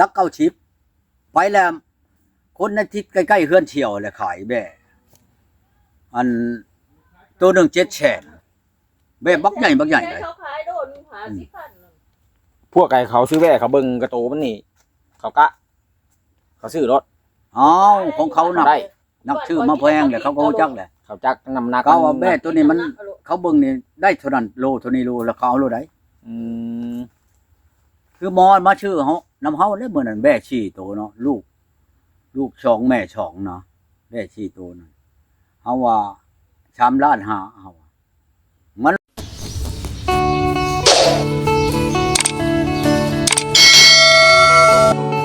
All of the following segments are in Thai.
นักเก้าชิป ไปแล้วคนในทิศใกล้ๆเฮือนเฉียวเลยขายแบ่อันตัวหนึ่งเจ็ดแสนแบ่บักใหญ่บักใหญ่เลยเขาขายโดนหาสิพันพวกไก่เขาซื้อแว่เขาเบิ่งกระโตมันนี่ เขากะ เขาซื้อรถอ้าวของเขานักได้นักชื่อมาแพงเลยเขาก็รู้จักแหละเขาจักนำหนักเขาว่าแม่ตัวนี้มัน เขาเบิ่งนี่ได้เท่านั้นโลเท่านี้โลแล้วเขาเอาโลได้อืม คือหมอมาชื่อเฮานำเฮาได้เมื่อนั้นแม่ชี้โตเนาะลูก ลูกสองแม่สองเนาะแม่ชี้โตนั่นเฮาว่าชามล้านหาเฮาว่ามัน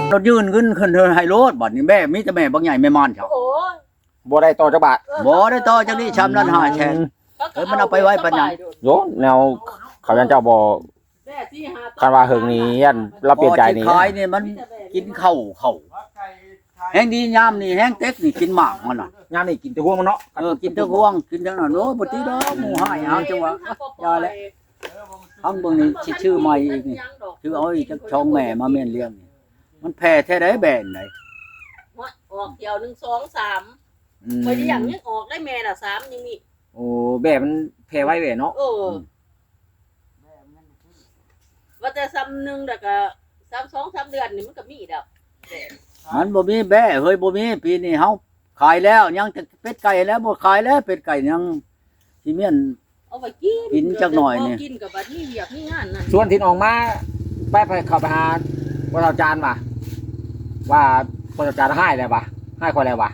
เรายืนขึ้นขึ้นเทินไฮโรดบัดนี้แม่มีแต่แม่บางใหญ่แม่มานเฉาโอ้ยบ่ได้ต่อจักบาทบ่ได้ต่อจากนี้ชามล้านหาแชนเอ้ยมันเอาไปไว้ปะเนี่ยโยแนวเขายันเจ้าบ่ คันว่าเฮิงนี้ยันเราเปลี่ยนใจนี่พอสิขายนี่มันกินข้าวข้าวแห้งดียามนี่แห้งเต็กนี่กินหมากมันน่ะยามนี่กินแต่ห่วงมันเนาะเออกินแตะห่วงกินจังนั้นโอ้บ่ติดอกหมู่หายเอาจังหวะอย่าแล้วทั้งเบิ่งนี่สิชื่อใหม่อีกนี่คือเอาอีกจักช่องแม่มาแม่นเลี้ยงนี่มันแพ้แท้ได้แบนไหนออกเดียวหนึ่งสองสามอืมไปที่อย่างนี้ออกได้แม่ละสามยังมีโอ้แบบมันแพ้ไว้แหวเนาะเออ ว่าแต่ซ้ำหนึ่งแต่ก็ซ้ำสองซ้ำเดือนนี่มันก็มีดอกมันบ่มีแบ้เฮ้ยบ่มีปีนี้เฮาขายแล้ว ยังแต่เป็ดไก่แล้วบ่ขายแล้วเป็ดไก่ยังสิเมียน เอาไปกินกินจักหน่อยนี่ กินกับบัดนี้เวียกนี่งานนั่นส่วนทินออกมาไปไปเข้าไปหาพระอาจารย์ว่ะว่าพระอาจารย์ให้แล้วว่ะให้คนแล้วว่ะ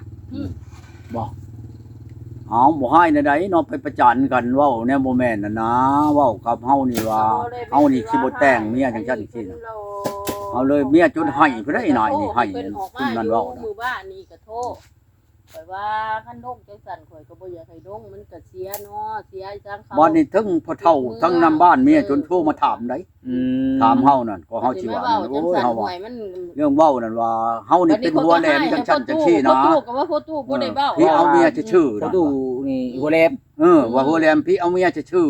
เอาบ่ให้ในใดเนาะไปประจานกันเว้าแนวบ่แม่นน่ะนะเว้ากับเฮานี่ว่าเฮานี่สิบ่แต่งเมียจังซั่นจังซี่น่ะเอาเลยเมียจนให้พุ่นได้หน่อยนี่ให้เพิ่นออกคุมาณอนั่นยู่เว้านะมือบ้านนี่ก็โทษ ข่อยว่าคันดงจังสั่นข่อยก็บ่อยากให้ดงมันก็เสียเนาะเสียจังเขาบ่นี่ทั้งพ่อเฒ่าทั้งนำบ้านเมียจนโทรมาถามได้อืมถามเฮานั่นก็เฮาสิว่าเว้าโอ้จังยสั่นเฮาหว่าวยมันเรื่องเว้านั่นว่าเฮานี่เป็นหัวแหลมจังซั่นจังซี่นะพ่อตู้ก็ว่าพ่อตู้บ่ได้เว้าพี่เอาเมียจะชื่อเขานะดูนี่หัวเล็บเออว่าหัวแหลมพี่เอาเมียจะชื่อ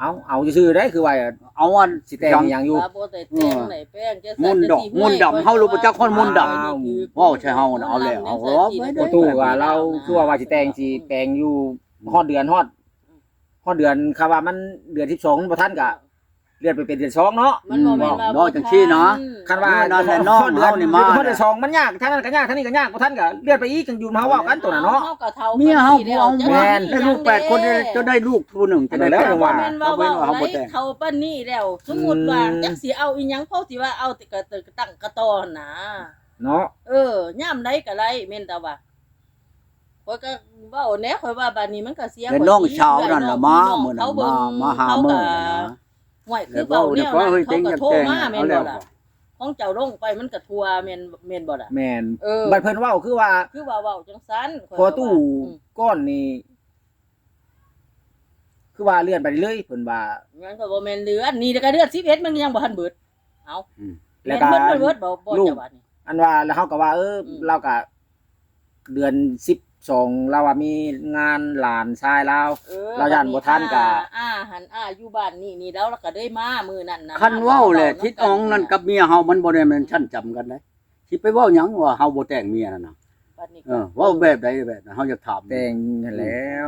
เอาเอาชื่อได้คือว่าเอาอันสิแต่งอย่างอยู่ว่าบ่ได้แต่งไหนแป้งจังมุสั่นนดอกมุนดำเฮารู้บ่จักคนมุนดำว้าวใช่เฮาน่ะเอาแล้วเอาเอาไว้เด้ประตูว่าเราคือว่าว่าสิแต่งสิแปลงอยู่ฮอดเดือนฮอดฮอดเดือนคำว่ามันเดือน12บ่ทันก็ เลื่อนไปเป็นเดือน2เนาะ มันบ่แม่นว่าบ่จังซี่นะคันว่านั่นแหละน้องฮอดเดือนเฮานี่มาฮอดเดือนสองมันยากทั้งนั้นก็ยากทั้งนี้ก็ยากบ่ทันก็เลื่อนไปอีกจังอยู่เฮาเว้ากันตัวน่ะเนาะ เฮาก็เฒ่าเมียเฮาผู้เอาจังมาแม่น ได้ลูกแปดคนได้จะได้ลูกผู้หนึ่งจะได้แล้วแปดจังหวะแม่นว่าเอาไว้เว้าว่าเฮาบ่ไรแต่งเฒ่าปานนี้แล้ว สมมุติว่าอืมจักสิเอาอีหยังเฮาสิว่าเอาแต่กระตึกตั้งกระตอหั่นนะเนาะ เออย่ามใดก็ไรแม่นแต่ว่าข่อยก็เว้าแหน่ข่อยว่าบัดนี้มันก็เสียเป็นน้องชาวนั่นล่ะมามื้อนั้นเขาเบิ่มางมาหาเขามื้อก็นั่นนะ ห่วยคืแล้อวก็เว้าเดี๋แนยววก็นั้นเฮ้ยเขาเต็งก็จะโทรแต่งมาแม่เอานแล้บ่วล่ะของเจ้าลงไปมันก็ทัวแม่นแม่นบ่ล่ะแม่นเออบัดเพิ่นเว้าคือว่า คือว่าเว้าจังซั่นข่ยพอก็ตู้ว่าอืมก้อนนี่คือว่าเลื่อนไปเรื่อยๆเพิ่นว่างั้นก็บ่แม่นเดือนนี่ก็เดือน11มันยังบ่ทันเบิดเอาแล้วแม่นก็เบิดเบิดเบิดบ่บ่ลูกจะว่านี่อันว่าแล้วเขาก็ว่าเอออมเราก็เดือนสิบ สองเราว่ามีงานหลานชายเราเออเราย่านบ่ทันก็อ่าหันอ่าอยู่บ้านนี่นี่แล้วเราก็ได้มามื้อนั้นน่ะคันเว้าแหละทิศอองนั่นกับเมียเฮามันบ่ได้แม่นชั้นจำกันได้สิไปเว้าหยังว่าเฮาบ่แต่งเมียนั่นน่ะบัดนี้เออเว้าแบบใดแบบนั้นเฮาอยากถามแต่งนั่นแล้ว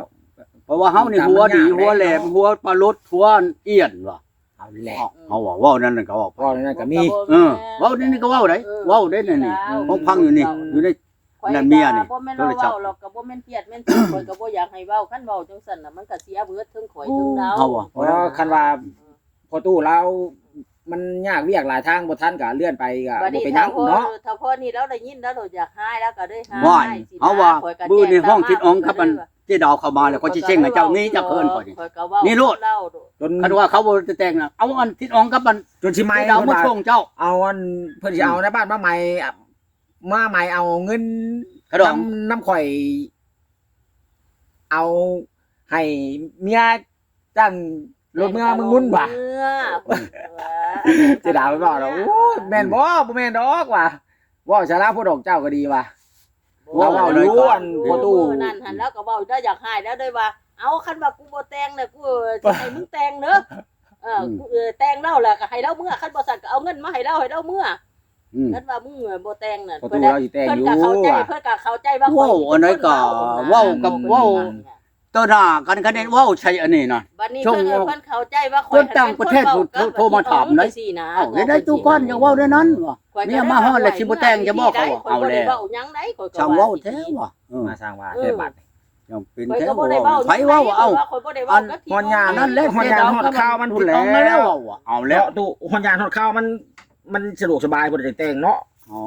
เพราะว่าเฮานี่หัวดีหัวแหลมหัวปลาลดหัวเอี้ยนว่ะเอาแหละเฮาว่าเว้านั่นน่ะก็เว้าก็นั่นก็มี เออเว้านี่นี่ก็เว้าได้เว้าได้นั่นนี่ของพังอยู่นี่อยู่ใน ข่อยนั่นเมียนี่ก็บ่แม่นโทรว่าศัพเว้าท์ หรอกก็บ่แม่นเปียดแม่นสิข่อยก็บ่อยากให้เว้าคันเว้าจังซั่นน่ะมันก็เสียเบิดเทั้งข่อยเทั้งเราเฮาว่าเพราะคันว่าพอตู้เรามันยากเวียกหลายทางบ่ทันก็เลื่อนไปก็บัดบ่นี้เป็นหยัถ้างพอเนาะถ้าพอนี่เราได้ยินแล้วเราอยากหายแล้วก็ได้หายว่าสินะเฮาว่าข่ยก็บื้อในแจ้ห้องตาทิศอองครับมันเจ๊ดาวเข้ามาแล้วก็สิเช็งให้เจ้านี้เจ้าเคินก่อนนี่ ข่อยก็เว้านี่โลดเล่าโดดจนคันว่าเขาบ่จะแต่งน่ะเอาอันทิศอองกับมันจนสิเจ๊ไม่ดาวเพิ่นมาว่าส่งเจ้า เอาอันเพิ่นสิเอาในบ้านมาใหม่อะ มาใหม่เอาเงินกระดอง น้ำน้ำข่อย เอาให้เมียจ้างรถเมื่อมึงมุ่นว่ะ เมื่อเจะด่าไปบอกเราโอ้ยแม่นบ่บ่แม่นดอกว่ะว่าสาระผู้ดอกเจ้าก็ดีว่ะว่าเว้าอยู่อันพอตู้นั่นหันแล้วก็เว้าได้อยากหายแล้วด้วยว่า เอาคันว่ากูบ่แต่งน่ะกูจะให้มึงแต่งเด้อเออกูเออแต่งเล่าแหละก็ให้เล่าเมื่อคันบ่สั่นก็เอาเงินมาให้เล่าให้เล่าเมื่อ อืม นั่นว่ามึงบ่แต่งน่ะประเพิ่ตูนน่ะเราสิแต่งเพิ่นอยู่ก็เข้าใจว่ะ เพิ่นก็เข้าใจว่าเว้าอันไหนก็เว้ากับเว้าต่อหน้ากันคะแนนเว้าใช่อันนี้น่ะ บัดนี้ช่วงเพิ่นเพิ่นเข้าใจว่าคนต่างประเทศโทรโทรมาถามเลย สินะเอ้าได้ได้ตู้ก้อนอย่าเว้าได้นั้นว่ะข้อยก็เนี่ยมาฮอดแล้วสิบ่แต่งจะบอกเขาว่าเอาแล้วข้ยบ่ได้เว้าหยังได้ข้อยก็ช่างเว้าแท้ว่ะเออมาสร้างว่าเออแค่บัตรยังเป็นข้อยแท้ก็บ่บ่ได้เว้าไผเว้าว่าเอ้าข้อยบ่ได้เว้ากับที่ ฮอนยาอันนั้นแหละฮอดยานฮอดข้าวมันพุ่นแล้วเอาแล้วว่ะเอาแล้แล้ววตู้ฮอนยานฮอดข้าวมัน มันสะดวกสบายบ่ได้แต่งเนาะ อ๋อ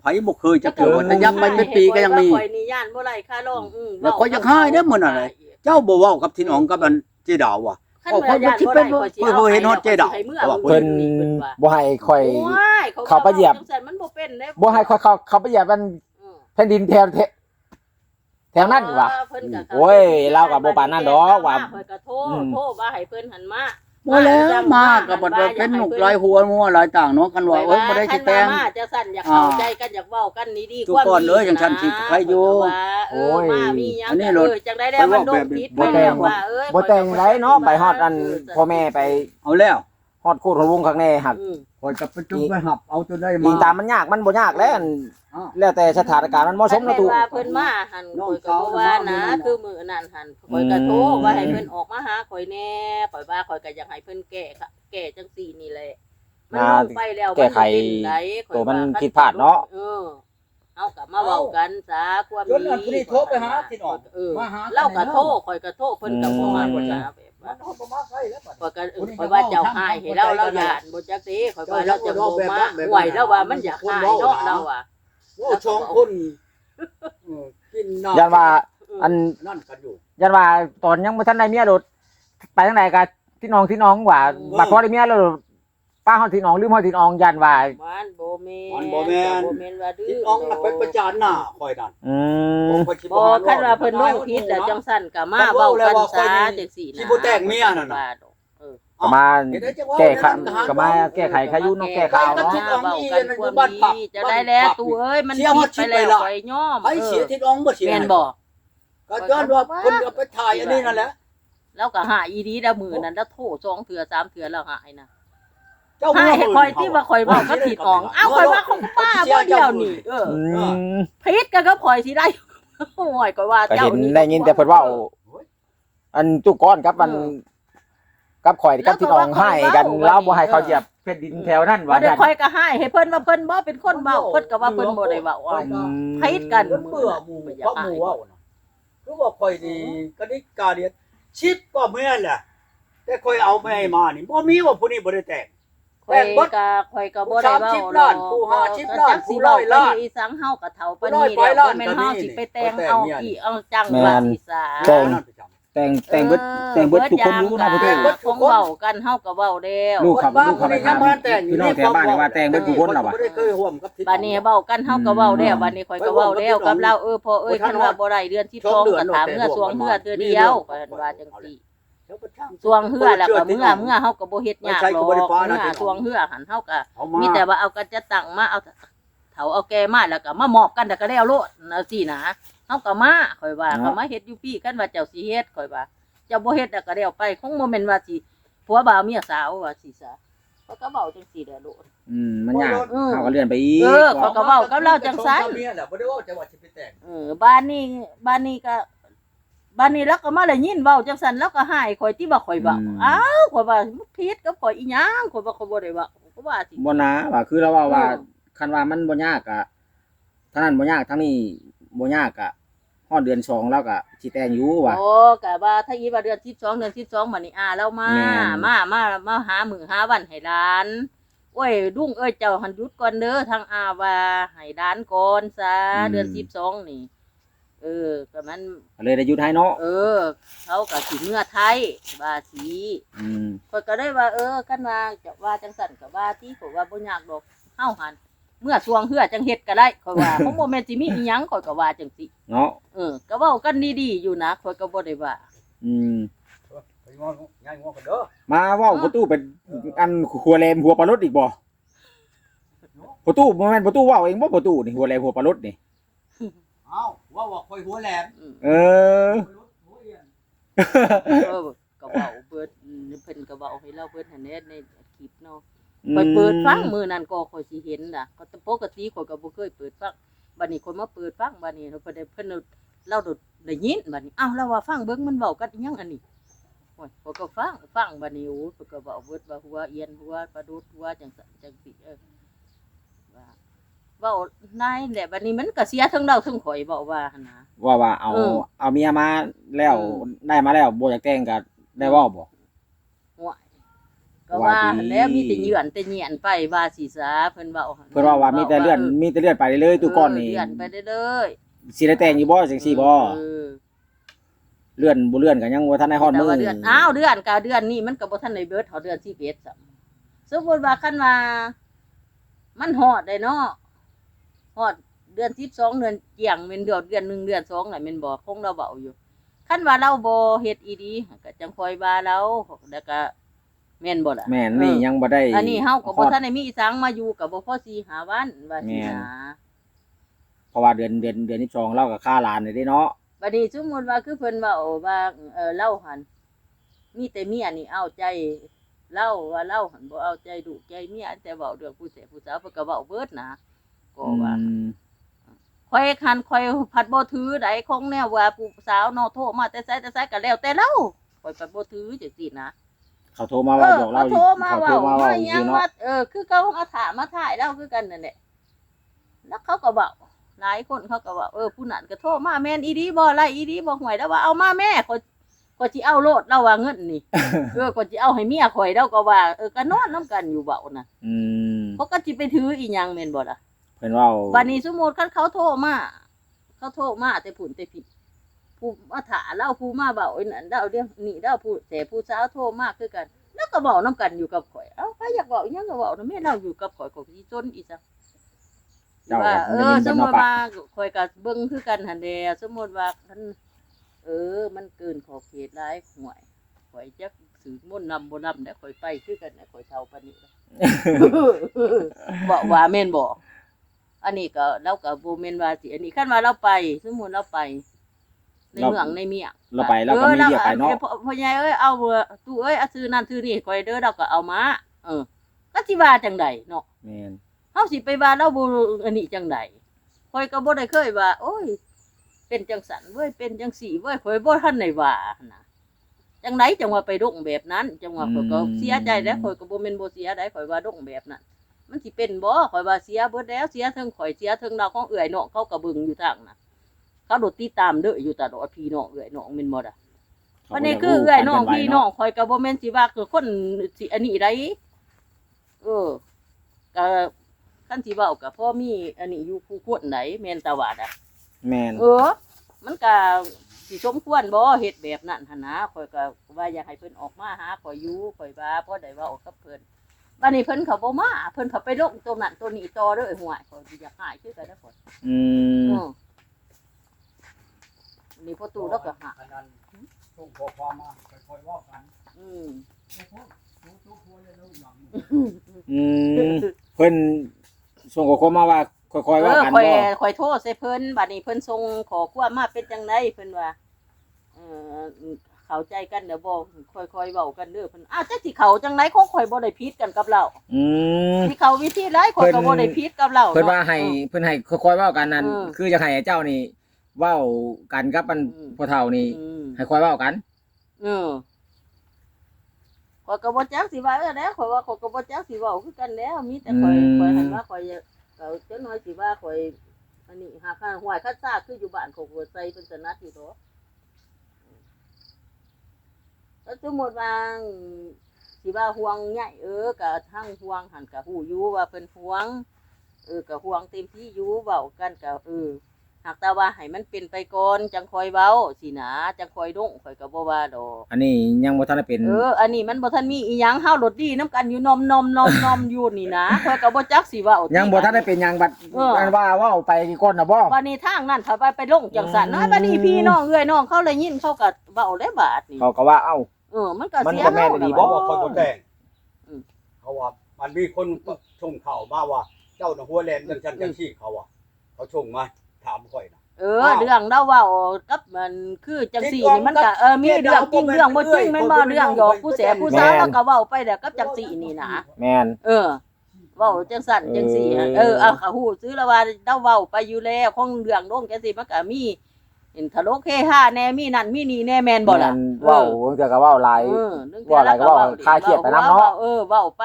ไผบ่เคยจะเกิดแต่ยับไปเป็นปีก็ยังมี ข่อยนี่ย่านบ่ไหลค่าร้องอืมแล้วข่อยอยากให้เด้อมื้อนั้นเลย เจ้าบ่เว้ากับทินอ๋องกับอันเจดาวว่ะ คันว่าย่านบ่ได้ข่อยสิเพิ่นบ่เห็นฮอดเจดาวให้มื่อว่าเพิ่นบ่ให้ค่อยโอ้ยเขาไปเหยียบจังซั่นมันบ่เป็นเด้บ่ให้ค่อยเขาเขาไปเหยียบมันอืมแผ่นดินแถวแถวแถวนั้นว่ะเพิ่นก็เข้าโอ้ยเราก็บ่ปานนั้นดอกว่าข่อยก็โทรอืมโทรว่าให้เพิ่นหันมา บ่แล้วมาก็บ่ได้เป็นหนุกหลายหัวมัวหลายต่างเนาะกันว่าเอ้ยบ่ได้สิแต่งคันว่ามาจะสั่นอยากเข้าใจกันอยากเว้ากันนี่ดีทุกคนเอ้ยจังซั่นสิใครอยู่เออมามีหยังอันนี้ก็รถเออจังได้แล้วมันโดนผิดไปแล้วว่าเอ้ยบ่แต่งไรเนาะไปฮอดอันพ่อแม่ไปเอาแล้วฮอดโคตรวงข้างในหักอืมข่อยก็ไปจุดไปหับเอาจนได้ยิมางตามมันยากมันบ่ยากแล้วอันอ้าว แล้วแต่สถานการณ์มันเหมาะสมคันะนตู้แม่ว่าเพิ่นมาหันข่อยก็บ่ว่านะ คือมื้อนั้นหันข่อยก็โทรว่าให้เพิ่นออกมาหาข่อยแน่ข่อยว่าข่อยก็อยากให้เพิ่นแก้ค่ะแก้จังซี่นี่แหละมันลงไปแล้วมันบ่เป็นไรข่อยตัวมันว่าผิดพลาดเนาะเออเอากลับมาเว้ากันซะความจนอันผู้นี้โทรไปหาที่นอนเออมาหาเล่าก็โทรข่อยก็โทรเพิ่นก็บ่มาบ่จ้าแบบว่ามันเอาบ่มาใส่แล้วบัดข่อยก็เออข่อยว่าเจ้าหายให้เราเราย่านบ่จักสิข่อยว่าเราจะบ่มาห่วยแล้วว่ามันอยากหายเนาะเราอะโอ้สองคนเออกินน้ำยันว่า อันนั่นกันอยู่ ยันว่าตอนยังบ่ทันได้เมียโดดไปทางไหนก็ที่น้องที่น้องว่าบัดพอได้เมียแล้วป้าเฮาที่น้องลืมเฮาที่น้องยันว่ามันบ่แม่นมันบ่แม่น บ่แม่นว่าดื้กินอน้องน่ะไปประจานหน้าข่อยนั่นอืมข่อยสิบ่หคันว่าเพิ่นลงผิดแล้วจังซั่นก็มาเว้ากันซะจังซี่นะสิบ่แต่งเมียนั่นน่ะก็มาเห็น ได้จังว่าแก้ไขเดี๋ยวนั้นก็มาแก้ไขขยุนเนาะแก้ข่าวเนาะเนาะเว้ากันความดีจะได้แล้วตู่เอ้ยมันผิดไปแล้วข่อยยอมไอ้เสียที่น้องบ่เสียแม่นบ่ก็ย้อนว่าเพิ่นเอาไปถ่ายอันนี้นั่นแหละแล้วก็หาอีดีแล้วมือนั้นแล้วโทรสองเถื่อสามเถื่อแล้วหายนะเจ้าหายให้คอยที่ว่าคอยบอกก็ผิดอ๋องอ้าวคอยว่าของป้าบ่เดียวนี่เอออืมผิดกันก็พลอยสิได้โอ้ยก็ว่าก็เจ้าเห็นนี่ได้ยินแต่เพิ่นเว้าอันตุกก้อนกับอัน กับข่อยกับที่น้องให้กันเราบ่ให้เขาเหยียบแผ่นดินแถวนั้นว่าว่าได้ซั่นคอยก็ให้ให้เพิ่นว่าเพิ่นบ่เป็นคนเว้าเพิ่นก็ว่าเพิ่นบ่ได้เว้าอะอืมผิดกันเพิ่นเบื่อหมู่เพราะหมู่เว้าน่ะคือว่าข่อยนี่ก็ได้กาเดียนชิปก็แม่นแหละแต่ข่อยเอาแม่มานี่บ่มีว่าผู้นี้บ่ได้แต่ง คอยก็คอยก็บ่ได้เว้าสามสิบล้านผู้ห้าสิบล้านผู้ร้อยล้านอีสังเฮาก็เฒ่าปานผู้ร้อยนี้ร้อยแล้วล้านบ่แม่นก็เฮานี่สิไปนี่แต่งไปแต่งเอาเนี่ยอีเอาจังว่าสิสาแต่งนั่นประจำ แต่งแต่งเบิดแต่งเบิดทุกคนรู้เนาะประเทศเบิดของเว้ากันเฮาก็เว้าแล้วลูกครับบ้านลูกคเขานไปนี้ถามยังมาแต่งอยู่พี่น้องแถวบ้านนี่ว่าแต่งเบิดทุกคนล่ะวะบ่ได้เคยร่วมกับทิศ บัดนี้เว้ากันเฮาก็เว้าแล้วบัดนี้ข่อยก็เว้าแล้วกับเราเออพอเอ้ยคันว่าบ่ได้เดือนที่สองก็ถามเมื่อสวงเฮือเทื่อเดียวก็ว่าจังซี่สวงเฮือแล้วก็เมื่อเมื่อเฮาก็บ่เฮ็ดยากหรอกเมื่อสวงเฮือหันเฮาก็เอามามีแต่ว่าเอากันจะตั้งมาเอาเถาเอาแกมาแล้วก็มามอบกันแล้วก็แล้วโลดนะสินะ เฮาก็มาข่อยว่าก็มาเฮ็ดอยู่พี่กันว่าเจ้าสิเฮ็ดข่อยว่า เจ้าบ่เฮ็ดแล้วก็แล้วไปคงบ่แม่นว่าสิผัวบ่าวเมียสาวว่าสิซะเขาก็เว้าจังซี่แหละโลดอืมมันยากอืมเขาก็เลื่อนไปอีกเออเขาก็เว้ากับเราจังซั่น เมียแหละบ่ได้เว้าแต่ว่าสิไปแต่งเออบ้านนี้บ้านนี้ก็บ้านนี้แล้วก็มาได้ยินเว้าจังซั่นแล้วก็หายข่อยที่ว่าข่อยเว้าอ้าวข่อยว่ามันผิดกับข่อยอีหยังข่อยว่าข่อยบ่ได้เว้าก็ว่าสิ บ่นะว่าคือเราว่าว่าอืมคันว่ามันบ่ยากอะทางนั้นบ่ยากทางนี้บ่ยากอะ ฮอดเดือนสองแล้วก็สิแต่งอยู่ว่าโอ้กะว่าถ้าอีว่าเดือน12เดือน12บัดนี้อาแล้วมา แม่น มามามาหามื้อหาวันให้หลานโอ้ยลุงเอ้ยเจ้าหันหยุดก่อนเด้อทางอาว่าให้หลานก่อนซะเดือน12นี่ เออก็มัน ก็เลยได้หยุดให้เนาะเออ เขาก็สิเมื่อไทยว่าสิอืมข้อยก็ได้ว่า เออกันว่าจะว่าจังสั่นก็ว่าที่ข้อยว่าบ่ยากดอกเฮาหัน เมื่อช่วงเฮือจังเฮ็ดก็ได้ข้อยว่าคงบ่แม่นสิมีอีหยังข้อยก็ว่าจังสิเนาะเออก็เว้ากันดีๆอยู่นะข้อยก็บ่ได้ว่าอืมไปงอนง่ายงอกันเด้อมาเว้าประตูเป็นอันหัวแรมหัวปลารถอีกบ่ประตูบ่แม่นประตูเว้าเองบ่ประตูนี่หัวแรมหัวปลารถนี่เอ้าว่าว่าข่อยหัวแหลมอืมเออหัวเอียนเออก็เว้าเบิดอืมเพิ่นก็เว้าให้เราเบิดหันแหน่ในคลิปเนาะ ข่อยเปิดฟังมือนั้นก็ข่อยสิเห็นน่ะก็ปกติข่อยก็บ่เคยเปิดฟังบัดนี้คนมาเปิดฟังบัดนี้เพิ่นได้เพิ่นเล่าได้ยินบัดนี้อ้าวแล้วว่าฟังเบิ่งมันเว้ากันอิหยังอันนี้โอ้ยข่อยก็ฟังฟังบัดนี้โอ้ยเพิ่นก็เว้าเบิดว่าหัวเอียนหัวประดุดหัวจังซั่นจังซี่เออว่าเว้านายแหละบัดนี้มันก็เสียทั้งเราทั้งข่อยเว้าว่าหั่นนะว่าว่าเอา เออ เอาเมียมาแล้วอืมได้มาแล้วบ่อยากแต่งก็ได้เว้าบ่ห่วย ก็ว่าว่าดีหั่นแล้วมีแต่เหยื่อนแต่เหยียนไปว่าสิซาเพิ่นเว้าหั่นเพิ่นว่าว่ามีแต่เลื่อนมีแต่เลื่อนไปเลยๆตู้ก่อนนี่เลื่อนไปเรื่อยสิได้แต่งอยู่บ่จังซี่บ่เออเลื่อนบ่เลื่อนก็ยังบ่ทันได้ฮอดแต่มือว่าเดือนอ้าวเดือนกาเดือนนี้มันก็บ่ทันได้เบิดเท่าเดือนที่เบ็ดซ้ํสมมุติว่าคันว่า มันฮอดได้เนาะฮอดเดือน12เดือนเกี่ยงแม่นเดือนเดือนหนึ่งเดือนสองน่ะแม่นบ่คงเราเว้าอยู่คันว่าเราบ่เฮ็ดอีดีก็จังคอยว่าเราแล้วก็ แม่นบ่ล่ะแม่นนี่ยังบ่ได้อันนี้เฮาก็บ่ฮอดทันได้มีอีสังมาอยู่ก็บ่พอสิหาวันว่าสิแม่นหาเพราะว่าเดือนเดือนเดือนที่สองเราก็ค่าหลานได้เด้เนาะบัดนี้สมมุติว่าคือเพิ่นว่าโอ้ว่าเออเล่าหันมีแต่เมียนี่เอาใจเล่าว่าเล่าหันบ่เอาใจดุใจเมียแต่เว้าเรื่องผู้เสพผู้สาวเพิ่นก็เว้าเบิดนะก็ว่าอืมข่อยคันข่อยผัดบ่ถือใดของแนวว่าผู้สาวเนาะโทรมาแต่ไสแต่ไสก็แล้วแต่เล่าข่อยผัดบ่ถือจังซี่นะ เขาโทรมาว่าบอกเราเขาโทรมาเขาเว่าโทรมาว่าว่าจหยัริงงๆเนาะว่าเออคือเขาเอาถามมาถ่ายเราคือกันนั่นแหละแล้วเขาก็บอกหลายคนเขาก็ว่าเออผู้นั้นก็โทรมาแม่นอีดีบ่ไรอีดีบ่ห่วยแล้วว่าเอามาแม่ข่อยข่อยสิเอาโลดเราว่าเงินนี่เออข่อยสิเอาให้เมียข่อยเราก็ว่าเออก็นอนนํกันอยู่เบ้าน่ะอืมเขาก็สิไปถืออีหยังแม่นบ่ล่ะเพิ่นเว้าบัดนี้สมมุติคันเขาโทรมาเขาโทรมาแต่ผุนแต่ผิด ผู้มาถาเล่าผู้มาเบาไอ้นั่นเล่าเรื่องนี่เล่าผู้แต่ผู้สาวโทรมากคือกันแล้วก็เบาน้ำกันอยู่กับข่อยเอ้าใครอยากบอีหยังก็เบานะแม่เราอยู่กับข่อยข่อยสิจนอีจังว่าเออสมมติว่าข่อยก็เบิ่งคือกันหันแหละสมมติว่าคันเออ มันเกินขอบเขตหลายห่วยข่อยจักสืบมนต์นำบ่นำได้ข่อยไปคือกันได้ข่อยเท่าปานนี้บอกว่าแม่นบ่อันนี้ก็เราก็บ่แม่นว่าสิอันนี้คันว่าเราไปสมมุติเราไป ในเมืองในเมียงเราไปเราก็มีเรียกไปเนาะออพ่อพ่อใหญ่เอ้ยเอาเบอร์ตู้เอ้ยเอาซื้อนั่นซื้อนี่ข่อยเด้อเราก็เอามาเออก็สิว่าจังใดเนาะแม่นเฮาสิไปว่าเราบ่อันนี้จังใดข่อยก็บ่ได้เคยว่า โอ้ย เป็นจังสันเว้ยเป็นจังสี่เว้ยข่อยบ่ทันได้ว่านะจังไดจังว่าไปดงแบบนั้น จังว่าข่อยก็เสียใจแล้วข่อยก็บ่แม่นบ่เสียได้ข่อยว่าดงแบบนั้น มันสิเป็นบ่ข่อยว่าเสียเบิดแล้วเสียเทิงข่อยเสียเทิงเราของเอื้อยน้องเขาก็เบิ่งอยู่ทางน่ะ เขาโดดติดตามเด้ออยู่ตลอดพี่น้องเอื้อยน้องแม่นบ่ล่ะวันนี้คือเอื้อยน้องพี่น้องคอยกับบ่แม่นสิว่าคือคนสิอันนี้ได้เออก็คันสิเว้าก็พ่อมีอันนี้อยู่ผู้คนไหนแม่นตาว่าดอะแม่นเออ มันก็สิสมควรบ่เฮ็ดแบบนั้นหั่นนะข่อยก็ว่าอยากให้เพิ่นออกมาหาข่อยอยู่ข่อยว่าพอได้เว้ากับเพิ่นบัดนี้เพิ่นเขาบ่มาเพิ่นเขาไปลงตรงนั้นตัวนี้ต่อเด้อห่วยข่อยสิอยากหายคือกันนะข่อยอืมอืออั นนี้พ่อตู่แล้วก็หาอันนั้นส่งข้อความมาค่อยๆเว่ากันอืมโอ้โหรู้ตัวควรเลยลูกหลังอืมเพิ่นส่งข้อความมาว่าค่อยๆเอว่าอกันข่อยบ่ข่อยโทษใส่เพิ่นบัดนี้เพิ่นส่งขอความมาเป็นจังไดเพิ่นว่าเออเข้าใจกันเด้อบ่ค่อยๆเว้ากันเด้อเพิ่นอ้าวจักสิเข้าจังไดของข่อยบ่ได้ผิดกันกับเราอืม สิเข้าวิธีไรข่อยก็บ่ได้ผิดกับเราเพิ่นว่าให้เพิ่นให้ค่อยๆเว้ากันนั่นเออ คือจะให้เจ้านี่ เว้ากันกับมันอืม พ่อเฒ่านี่อืมให้ค่อยเว้ากันเออข่อยก็บ่จักสิว่าเออแล้วข่อยว่าข่อยก็บ่จักสิเว้าคือกันแล้วมีแต่ข่อยข่อยหันว่าข่อยก็จักหน่อยสิว่าข่อยอันนี้หาข้างห้วยคัดซาคืออยู่บ้านของหัวใจเป็นสนัดอยู่โตแล้วสมมติว่าสิว่าห่วงใหญ่เออกับทั้งห่วงหันกับหูอยู่ว่าเพิ่นห่วง เออกับห่วงเต็มที่อยู่เว้ากันกับเออ หากแต่ว่าให้มันเป็นไปก่อนจังคอยเว้าสินะจังคอยดงข่อยก็บ่ว่าดอกอันนี้ยังบ่ทันได้เป็นเอออันนี้มันบ่ทันมีอีหยังเฮาโดดดีน้ำกันอยู่นมนมนมนมอยู่นี่นะข่อยก็บ่จักสิเว้ายัยังบ่ทันได้เป็นหยังบัดเออ อันว่าเว้าไปกี่คนน่ะบ่ วันนี้ทางนั้นถ้าไปไปลงจังสันนะอืมบัดนี้พี่น้องเอ้ยน้องเขาเลยยินเขาก็เว้าได้บาดนี่เขาก็ว่าเอ้า เออมันก็มันเสียก็แม่นเฮาดีล่ะบ่บัดเขาบอกคนบ่แต่งอืม เขาว่า มันมีคนชงข่าวมาว่า เจ้าหน้าหัวแลนจังชันจังชี่เขาอะเขาชงมา ถามข่อยนะ เออเรื่องเล่าเว้ากับมันคือจังสี่นี่มันก็เออมีเรื่องจริงเรื่องบ่จริงแม่นบ่เรื่องหยอกผู้แสผู้สาวแล้วก็เว้าไปแล้วกับจังสี่นี่นะแม่น เออเว้าจังสั่นจังสี่อะเออ เอาเขาฮู้ซื้อแล้วว่าเล่าเว้าไปอยู่แล้วของเรื่องโดงจังสี่มันก็มีเห็นทะโลกเฮฮาแน่มีนั่นมีนี่แน่แม่นบ่ล่ะ แม่นเว้าเทื่อก็เว้าหลาย เออเรื่องว่าอะไรก็เว้าคลายเครียดไปนำเนาะ เออเว้าไป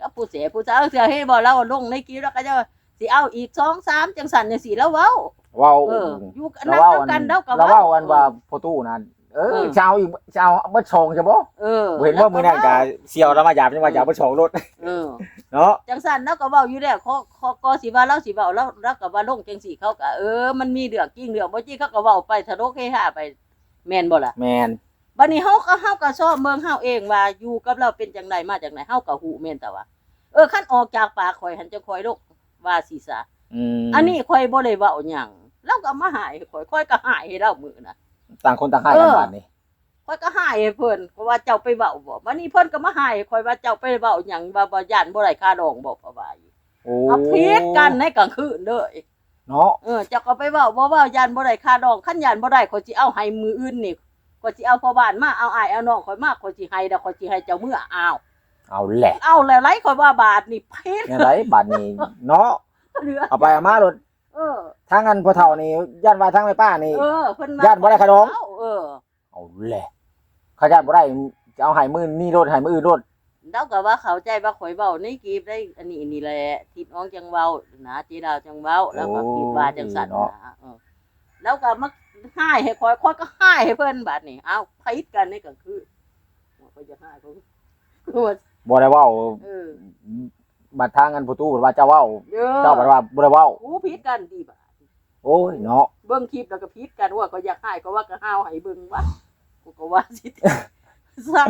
กับผู้เสียผู้สาวเสือให้บ่เราลงในคลิปแล้วก็จะว่า สิเอาอีก2 3จังสั่นจังสี่แล้วเว้า เว้าเอออยู่กันแล้นั่วงเว้าเท่ากันแล้วก็แล้วเว้ากันว่าโพตู้นั่นเออเออจะเอาอีกจะเอาเบิดชงใช่บ่เออบ่เห็นว่ามื้อนั้นก็เสี่ยวแล้วมาหยาบจังว่าหยาบเบิดชงรถเออเนาะจังสันแล้วก็เว้าอยู่แล้วเขาเขาก็สิว่าเราสิเว้าแล้วแล้วก็ว่าลงจังสี่เขาก็เออมันมีเรื่องจริงเรื่องบ่จริงเขาก็เว้าไปทะโลกเฮฮาไปแม่นบ่ล่ะแม่นบัดนี้เฮาก็เฮาก็ชอบเมืองเฮาเองว่าอยู่กับเราเป็นจังไดมาจากไหนเฮาก็ฮู้แม่นแต่ว่าเออคันออกจากปากข่อยหันจะข่อยลก ว่าสิซะอืมอันนี้ข่อยบ่ได้เว้าหยังแล้วก็มาหายข่อยข่อยก็หายให้เรามื้อน่ะ ต่างคนต่างให้กันบาดนี้ ข่อยก็หายให้เพิ่นเพราะว่าเจ้าไปเว้าบ่บัดนี้เพิ่นก็มาหายให้ข่อยว่าเจ้าไปเว้าหยังว่าบ่ย่านบ่ได้ค่าดองบ่เพราะว่าอยู่โอ้เอาพิษกันในกลางคืนเลยเนาะเออเจ้าก็ไปเว้าบ่เว้าย่านบ่ได้ค่าดองคันย่านบ่ได้ข่อยสิเอาให้มืออื่นนี่ข่อยสิเอาพ่อบ้านมาเอาอ้ายเอาน้องข่อยมาข่อยสิให้แล้วข่อยสิให้เจ้ามื้ออ้าว เอาแหละเอาแล้วไรข่อยว่าบาทนี่พิษยังไงบาดนี้เนาะเหลือเอาไปเอามารถเออทางอันพ่อเฒ่านี่ย่านว่าทางแม่ป้านี่เออเพิ่นมญาติบ่ได้ค่าดองเเออเอาแหละเขาย่านบ่ได้จะเอาให้มื้อนี่รถให้มื้ออื่นรถเดาก็ว่าเข้าใจว่าข่อยเว้าในกีบได้อันนี้นี่แหละทิดน้องจังเว้านะจีดาวจังเว้าแล้วก็คิดว่าจังสั่นนะเออแล้วก็มาให้ให้ข่อยข่อยก็ให้ให้เพิ่นบาดนี้เอาพิษกันในกลางคืนข่อยจะให้เขาคือว่า บ่ได้เว้าเออบัดทางอันประตูว่าเจ้าเว้าเออเจ้าบัดว่าบ่ได้เว้าหูพิษกันดีบาดโอ้ยเนาะเบิ่งคลิปแล้วก็พิษกันว่าก็อยากให้ก็ว่าก็ห้าวให้เบิ่งว่ากูก็ว่าสิสั่ง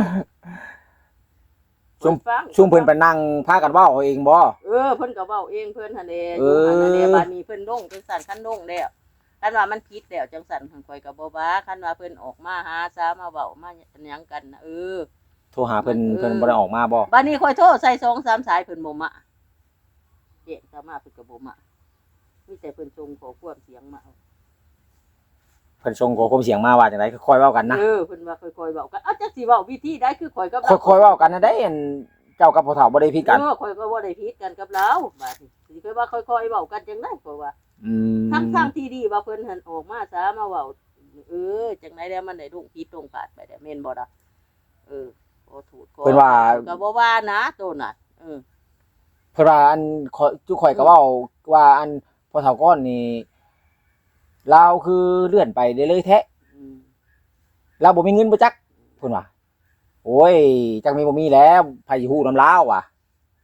ซุ่มฟังซุ่มเพิ่นไปนั่งพากันเว้าเอาเองบ่ เออเพิ่นก็เว้าเองเพิ่นหั่นแหละเออยู่อหั่นแหละบาดนี้เพิ่นลงจังสั่นคันลงแล้วคันว่ามันผิดแล้วจังสั่นเพิ่นข่อยก็บ่ว่าคันว่าเพิ่นออกมาหาซามาเว้ามาหยังกันน่ะเออ โทรหาเพิ่นเออเพิ่นบ่ได้ออกมาบ่บาดนี้ข่อยโทรใส่2 3สายเพิ่นบ่มาเจ๊เข้ามาเพิ่นก็บ่มามีแต่เพิ่นส่งขอความเสียงมาเอาเพิ่นส่งขอความเสียงมาว่าจังได๋ค่อยๆเว้ากันนะเออเพิ่นว่าค่อยๆเว้ากันเอ้าจักสิเว้าวิธีได้คือข่อยกับค่อยๆเว้ากันนะได้อันเจ้ากับพ่อเฒ่าบ่ได้ผิดกันเออข่อยก็บ่ได้ผิดกันกับเราบาดนี้สิค่อยว่าค่อยๆเว้ากันจังได๋ข่อยว่าอืมทั้งทางที่ดีว่าเพิ่นหันออกมาซะมาเว้าเออจังไดแล้วมันได้ลงผิดลงพลาดไปได้แม่นบ่ล่ะเออ ขอโทษขอเพิ่นว่า ก็บ่ว่านะโตน่ะเออเพิ่นว่าอันขอยจุข่อยก็เว้าว่าอันพ่อเฒ่าก้อนนี่ลาวคือเลื่อนไปเรื่อยๆแท้อืมเราบ่มีเงินบ่จักเพิ่นว่าโอ้ยจักมีบ่มีแล้วไผสิฮู้นำลาวว่ะ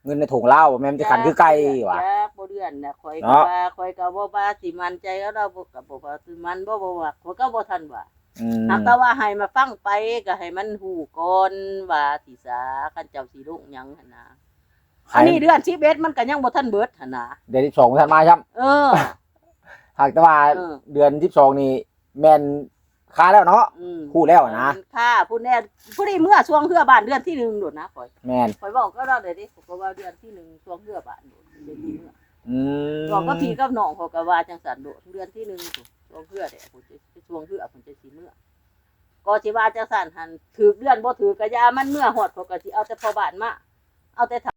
เงินในถุงลาวแม่นจะขันคือไก่ว่ะจักบ่เดือนน่ะข่อยก็เนาะ ว่าข่อยก็บ่ว่าสิมั่นใจกับเราบ่ก็บ่ว่าสิมันบ่บ่ว่าข่อยก็บ่ทันว่า อืมหากแต่ว่าให้มาฟังไปก็ให้มันฮู้ก่อนว่าสิสาคันเจ้าสิลงหยังหั่นนะอันนี้เดือน11มันก็ยังบ่ทันเบิดหั่นนะเดือนที่2ท่านมาครับเออ หากแต่ว่าเออ เดือนที่2นี่แม่นค้าแล้วเนาะอืมฮู้แล้วนะค่ะผู้แน่ผู้นี้เมื่อช่วงเฮือบ้านเดือนที่หนึ่งโดดนะข่อยแม่นข่อยบอกก็เราเลยดิผมก็ว่าเดือนที่หนึ่งช่วงเฮือบ้านโดดเดือนที่เมื่ออืมบอกก็พี่กับน้องเขาก็ว่าจังสันโดดเดือนที่หนึ่งช่ วงเพื่อเด้ผมจะช่วงเพื่อผมจะสีเมื่อก็สิว่าจะสันหันถือเลื่อนบ่ถือกระยามันเมื่อหอดปกติเอาแต่พอบานมาเอาแต่